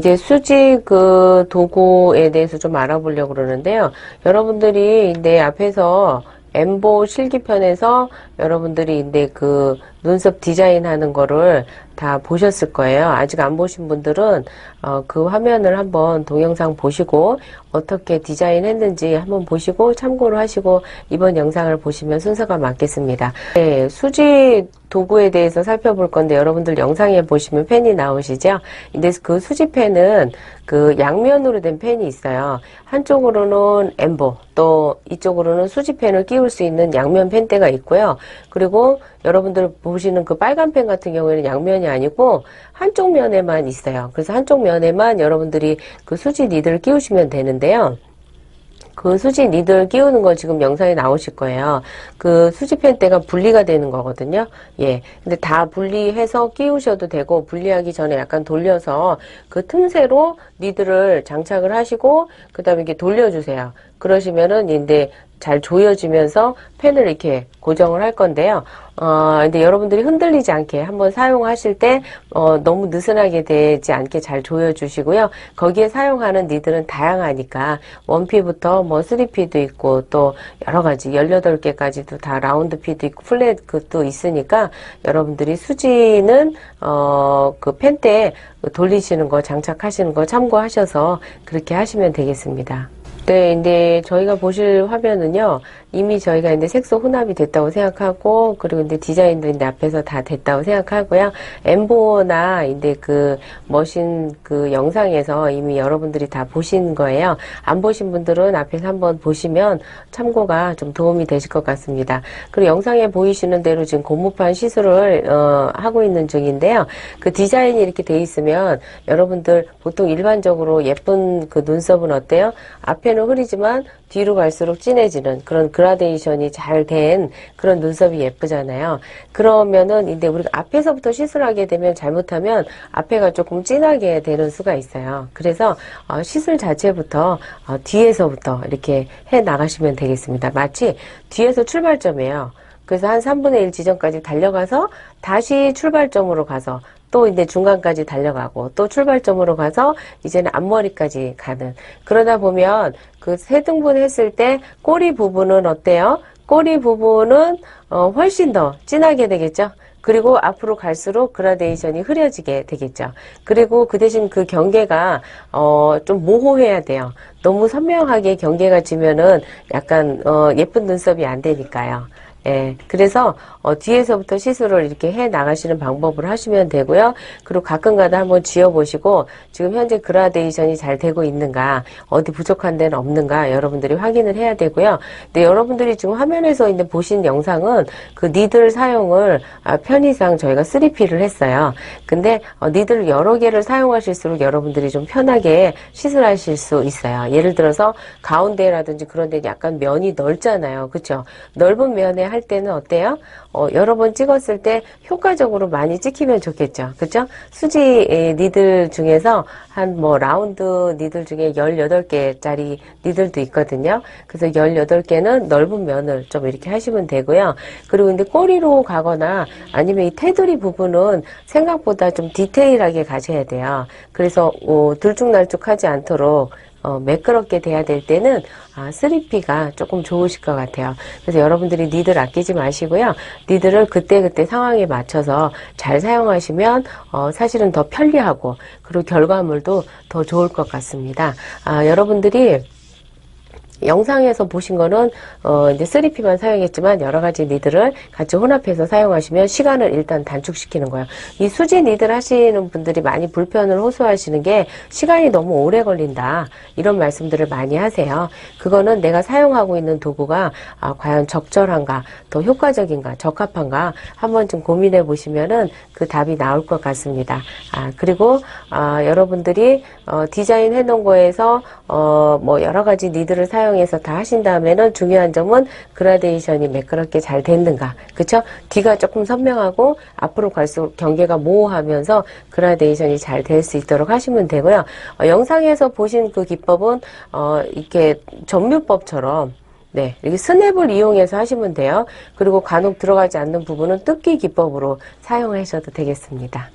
이제 수지 그 도구에 대해서 좀 알아보려고 그러는데요. 여러분들이 이제 앞에서 엠보 실기편에서 여러분들이 이제 그 눈썹 디자인 하는 거를 다 보셨을 거예요. 아직 안 보신 분들은 어, 그 화면을 한번 동영상 보시고 어떻게 디자인 했는지 한번 보시고 참고를 하시고 이번 영상을 보시면 순서가 맞겠습니다. 네, 수지 도구에 대해서 살펴볼 건데 여러분들 영상에 보시면 펜이 나오시죠? 근데 그 수지 펜은 그 양면으로 된 펜이 있어요. 한쪽으로는 엠보, 또 이쪽으로는 수지 펜을 끼울 수 있는 양면 펜대가 있고요. 그리고 여러분들 보시는 그 빨간 펜 같은 경우에는 양면이 아니고 한쪽 면에만 있어요. 그래서 한쪽 면에만 여러분들이 그 수지 니드를 끼우시면 되는데요. 그 수지 니들 끼우는 거 지금 영상에 나오실 거예요. 그 수지 펜 대가 분리가 되는 거거든요. 예. 근데 다 분리해서 끼우셔도 되고, 분리하기 전에 약간 돌려서 그 틈새로 니들을 장착을 하시고, 그 다음에 이렇게 돌려주세요. 그러시면은 이제 잘 조여지면서 펜을 이렇게 고정을 할 건데요. 어, 근데 여러분들이 흔들리지 않게 한번 사용하실 때, 어, 너무 느슨하게 되지 않게 잘 조여주시고요. 거기에 사용하는 니들은 다양하니까, 원피부터 뭐 3피도 있고, 또 여러 가지 18개까지도 다 라운드 피도 있고, 플랫 그도 있으니까, 여러분들이 수지는, 어, 그 펜대 돌리시는 거, 장착하시는 거 참고하셔서 그렇게 하시면 되겠습니다. 네, 이제 저희가 보실 화면은요, 이미 저희가 이제 색소 혼합이 됐다고 생각하고, 그리고 이제 디자인도 이제 앞에서 다 됐다고 생각하고요. 엠보나 이제 그 머신 그 영상에서 이미 여러분들이 다 보신 거예요. 안 보신 분들은 앞에서 한번 보시면 참고가 좀 도움이 되실 것 같습니다. 그리고 영상에 보이시는 대로 지금 고무판 시술을 어, 하고 있는 중인데요. 그 디자인이 이렇게 돼 있으면 여러분들 보통 일반적으로 예쁜 그 눈썹은 어때요? 앞에 는 흐리지만 뒤로 갈수록 진해지는 그런 그라데이션이 잘 된 그런 눈썹이 예쁘잖아요. 그러면은 이제 우리가 앞에서부터 시술 하게 되면 잘못하면 앞에가 조금 진하게 되는 수가 있어요. 그래서 어, 시술 자체부터 어, 뒤에서부터 이렇게 해 나가시면 되겠습니다. 마치 뒤에서 출발점이에요. 그래서 한 3분의 1 지점까지 달려가서 다시 출발점으로 가서 또 이제 중간까지 달려가고 또 출발점으로 가서 이제는 앞머리까지 가는 그러다 보면 그 세 등분 했을 때 꼬리 부분은 어때요? 꼬리 부분은 어 훨씬 더 진하게 되겠죠? 그리고 앞으로 갈수록 그라데이션이 흐려지게 되겠죠. 그리고 그 대신 그 경계가 어 좀 모호해야 돼요. 너무 선명하게 경계가 지면은 약간 어 예쁜 눈썹이 안 되니까요. 예, 그래서 어, 뒤에서부터 시술을 이렇게 해 나가시는 방법을 하시면 되고요. 그리고 가끔가다 한번 지어보시고 지금 현재 그라데이션이 잘 되고 있는가, 어디 부족한 데는 없는가 여러분들이 확인을 해야 되고요. 근데 여러분들이 지금 화면에서 이제 보신 영상은 그 니들 사용을 아, 편의상 저희가 3P를 했어요. 근데 어, 니들 여러 개를 사용하실수록 여러분들이 좀 편하게 시술하실 수 있어요. 예를 들어서 가운데라든지 그런 데 약간 면이 넓잖아요. 그렇죠? 넓은 면에 할 때는 어때요? 어, 여러 번 찍었을 때 효과적으로 많이 찍히면 좋겠죠. 그죠? 수지 니들 중에서 한 뭐 라운드 니들 중에 18개짜리 니들도 있거든요. 그래서 18개는 넓은 면을 좀 이렇게 하시면 되고요. 그리고 근데 꼬리로 가거나 아니면 이 테두리 부분은 생각보다 좀 디테일하게 가셔야 돼요. 그래서 어, 들쭉날쭉하지 않도록 어, 매끄럽게 돼야 될 때는 아, 3P가 조금 좋으실 것 같아요. 그래서 여러분들이 니들 아끼지 마시고요. 니들을 그때그때 상황에 맞춰서 잘 사용하시면 어, 사실은 더 편리하고 그리고 결과물도 더 좋을 것 같습니다. 아, 여러분들이 영상에서 보신 거는 어 이제 3P만 사용했지만 여러 가지 니들을 같이 혼합해서 사용하시면 시간을 일단 단축시키는 거예요. 이 수지 니들 하시는 분들이 많이 불편을 호소하시는 게 시간이 너무 오래 걸린다. 이런 말씀들을 많이 하세요. 그거는 내가 사용하고 있는 도구가 아, 과연 적절한가, 더 효과적인가, 적합한가 한번 좀 고민해 보시면은 그 답이 나올 것 같습니다. 아, 그리고 아, 여러분들이 어, 디자인 해 놓은 거에서 어, 뭐 여러 가지 니들을 사용 사용해서 다 하신 다음에는 중요한 점은 그라데이션이 매끄럽게 잘 됐는가. 그쵸? 뒤가 조금 선명하고 앞으로 갈수록 경계가 모호하면서 그라데이션이 잘 될 수 있도록 하시면 되고요. 어, 영상에서 보신 그 기법은 어, 이렇게 전묘법처럼 네, 이렇게 스냅을 이용해서 하시면 돼요. 그리고 간혹 들어가지 않는 부분은 뜯기 기법으로 사용하셔도 되겠습니다.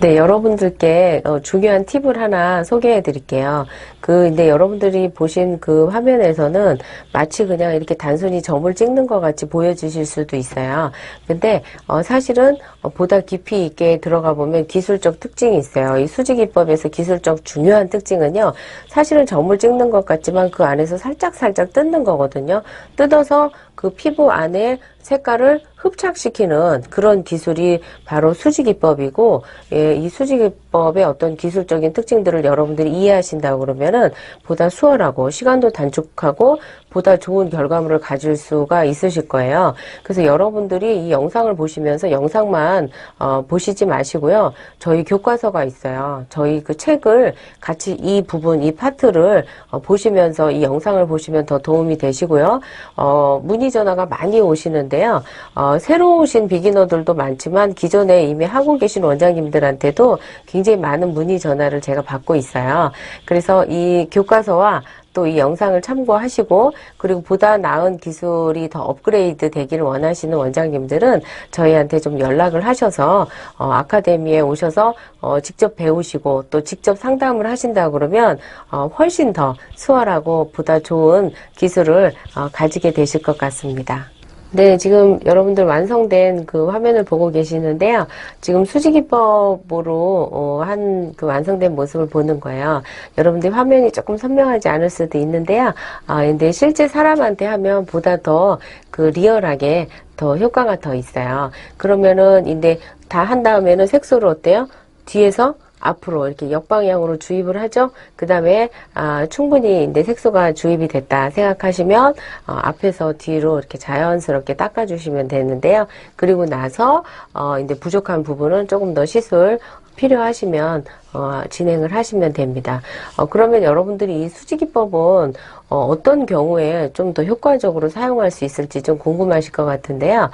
네, 여러분들께 어, 중요한 팁을 하나 소개해 드릴게요. 그, 근데 여러분들이 보신 그 화면에서는 마치 그냥 이렇게 단순히 점을 찍는 것 같이 보여주실 수도 있어요. 근데, 어, 사실은 어, 보다 깊이 있게 들어가 보면 기술적 특징이 있어요. 이 수지기법에서 기술적 중요한 특징은요, 사실은 점을 찍는 것 같지만 그 안에서 살짝살짝 뜯는 거거든요. 뜯어서 그 피부 안에 색깔을 흡착시키는 그런 기술이 바로 수지기법이고, 예, 이 수지기법 의 어떤 기술적인 특징들을 여러분들이 이해하신다고 그러면은 보다 수월하고 시간도 단축하고 보다 좋은 결과물을 가질 수가 있으실 거예요. 그래서 여러분들이 이 영상을 보시면서 영상만 어, 보시지 마시고요. 저희 교과서가 있어요. 저희 그 책을 같이 이 부분, 이 파트를 어, 보시면서 이 영상을 보시면 더 도움이 되시고요. 어, 문의 전화가 많이 오시는데요. 어, 새로 오신 비기너들도 많지만 기존에 이미 하고 계신 원장님들한테도 굉장히 많은 문의 전화를 제가 받고 있어요. 그래서 이 교과서와 또 이 영상을 참고하시고 그리고 보다 나은 기술이 더 업그레이드 되기를 원하시는 원장님들은 저희한테 좀 연락을 하셔서 어, 아카데미에 오셔서 어, 직접 배우시고 또 직접 상담을 하신다 그러면 어, 훨씬 더 수월하고 보다 좋은 기술을 어, 가지게 되실 것 같습니다. 네, 지금 여러분들 완성된 그 화면을 보고 계시는데요. 지금 수지기법으로 어, 한그 완성된 모습을 보는 거예요. 여러분들 화면이 조금 선명하지 않을 수도 있는데요. 아, 근데 실제 사람한테 하면 보다 더 그 리얼하게 더 효과가 더 있어요. 그러면은 이제 다 한 다음에는 색소를 어때요? 뒤에서 앞으로 이렇게 역방향으로 주입을 하죠. 그 다음에 아, 충분히 이제 색소가 주입이 됐다 생각하시면 어, 앞에서 뒤로 이렇게 자연스럽게 닦아주시면 되는데요. 그리고 나서 어, 이제 부족한 부분은 조금 더 시술 필요하시면 어, 진행을 하시면 됩니다. 어, 그러면 여러분들이 이 수지기법은 어, 어떤 경우에 좀 더 효과적으로 사용할 수 있을지 좀 궁금하실 것 같은데요.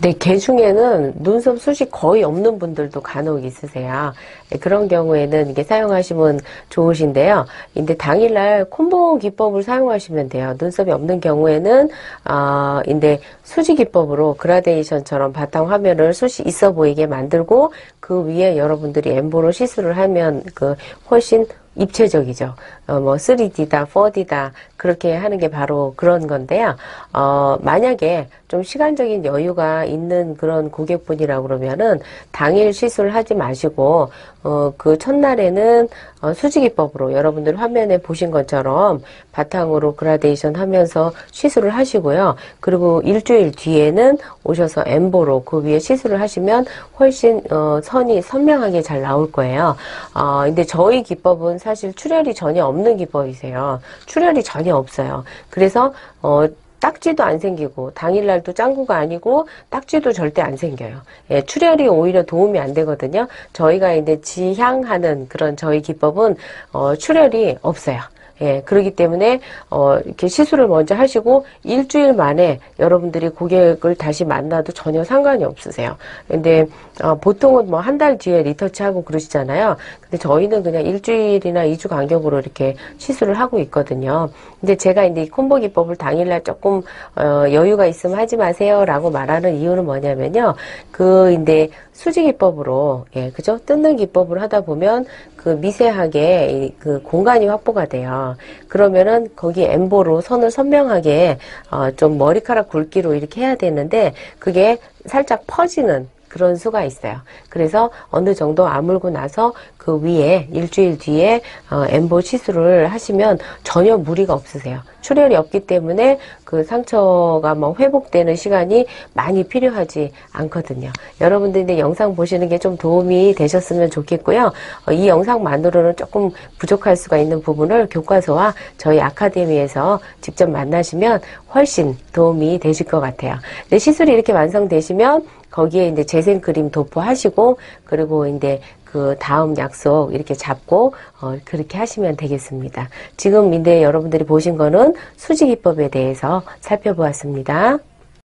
네, 개 중에는 눈썹 숱이 거의 없는 분들도 간혹 있으세요. 네, 그런 경우에는 이게 사용하시면 좋으신데요. 근데 당일날 콤보 기법을 사용하시면 돼요. 눈썹이 없는 경우에는, 어, 인데 수지 기법으로 그라데이션처럼 바탕 화면을 숱이 있어 보이게 만들고 그 위에 여러분들이 엠보로 시술을 하면 그 훨씬 입체적이죠. 어, 뭐 3D다, 4D다 그렇게 하는 게 바로 그런 건데요. 어, 만약에 좀 시간적인 여유가 있는 그런 고객분이라고 그러면은 당일 시술 하지 마시고 어, 그 첫날에는 어, 수지기법으로 여러분들 화면에 보신 것처럼 바탕으로 그라데이션 하면서 시술을 하시고요. 그리고 일주일 뒤에는 오셔서 엠보로 그 위에 시술을 하시면 훨씬 어, 선이 선명하게 잘 나올 거예요. 어, 근데 저희 기법은 사실 출혈이 전혀 없는 기법이세요. 출혈이 전혀 없어요. 그래서 어, 딱지도 안 생기고 당일날도 짱구가 아니고 딱지도 절대 안 생겨요. 예, 출혈이 오히려 도움이 안 되거든요. 저희가 이제 지향하는 그런 저희 기법은 어, 출혈이 없어요. 예, 그러기 때문에, 어, 이렇게 시술을 먼저 하시고, 일주일 만에 여러분들이 고객을 다시 만나도 전혀 상관이 없으세요. 근데, 어, 보통은 뭐 한 달 뒤에 리터치 하고 그러시잖아요. 근데 저희는 그냥 일주일이나 이주 간격으로 이렇게 시술을 하고 있거든요. 근데 제가 이제 이 콤보 기법을 당일날 조금, 어, 여유가 있으면 하지 마세요. 라고 말하는 이유는 뭐냐면요. 그, 이제 수지 기법으로, 예, 그죠? 뜯는 기법을 하다 보면 그 미세하게 이- 그 공간이 확보가 돼요. 그러면은 거기 엠보로 선을 선명하게 어, 좀 머리카락 굵기로 이렇게 해야 되는데 그게 살짝 퍼지는 그런 수가 있어요. 그래서 어느 정도 아물고 나서 그 위에 일주일 뒤에 어, 엠보 시술을 하시면 전혀 무리가 없으세요. 출혈이 없기 때문에 그 상처가 뭐 회복되는 시간이 많이 필요하지 않거든요. 여러분들 이제 영상 보시는 게 좀 도움이 되셨으면 좋겠고요. 어, 이 영상만으로는 조금 부족할 수가 있는 부분을 교과서와 저희 아카데미에서 직접 만나시면 훨씬 도움이 되실 것 같아요. 시술이 이렇게 완성되시면 거기에 이제 재생 크림 도포하시고 그리고 이제 그 다음 약속 이렇게 잡고 어 그렇게 하시면 되겠습니다. 지금 이제 여러분들이 보신 거는 수지 기법에 대해서 살펴보았습니다.